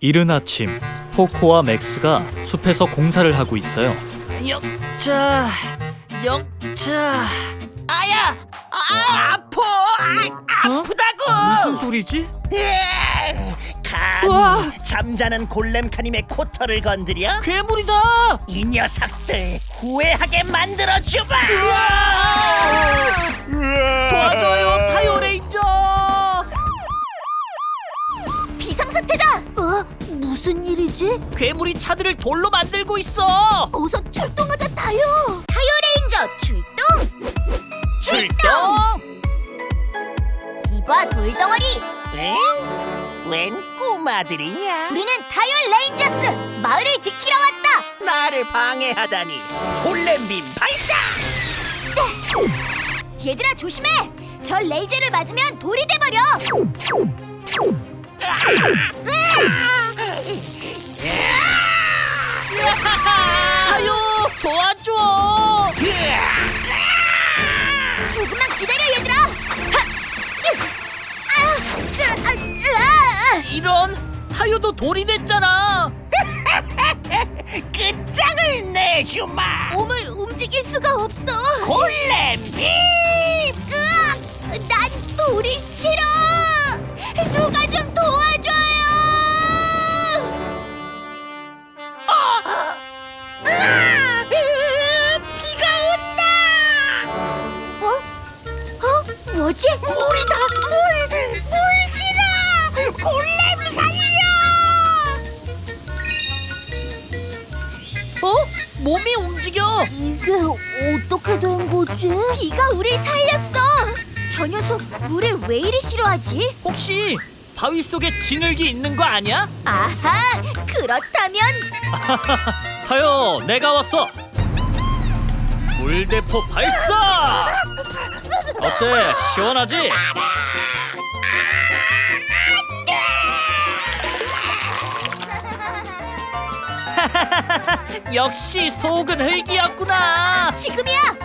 이른 아침 포코와 맥스가 숲에서 공사를 하고 있어요. 영차 영차 아야 아 아파. 아, 아프다고. 무슨 소리지? 예, 우와! 잠자는 골렘카님의 코털을 건드려 괴물이다. 이 녀석들 후회하게 만들어 주마 도와줘요 타이오레인저 비상사태다! 어? 무슨 일이지? 괴물이 차들을 돌로 만들고 있어 어서 출동하자, 타요! 타요 레인저 출동! 출동 기바 돌덩어리! 응? 웬 꼬마들이냐 우리는 타요 레인저스! 마을을 지키러 왔다! 나를 방해하다니 골렘빔 발사 얘들아 조심해! 저 레이저를 맞으면 돌이 돼버려! 타요 이런 타요도 돌이 됐잖아 끝장을 내주마 몸을 움직일 수가 없어! 골렘 빔 으악! 난 돌이 싫어! 누가 좀 도와줘요! 으아! 비가 온다 어? 어? 뭐지? 물이다 물! 골렘 살려 어? 몸이 움직여 이게 어떻게 된 거지? 비가 우릴 살렸어! 저 녀석 물을 왜 이리 싫어하지? 혹시 바위 속에 진흙이 있는 거 아니야? 아하! 그렇다면 타요, 내가 왔어. 물대포 발사. 어때? 시원하지? 역시 속은 흙이었구나 지금이야!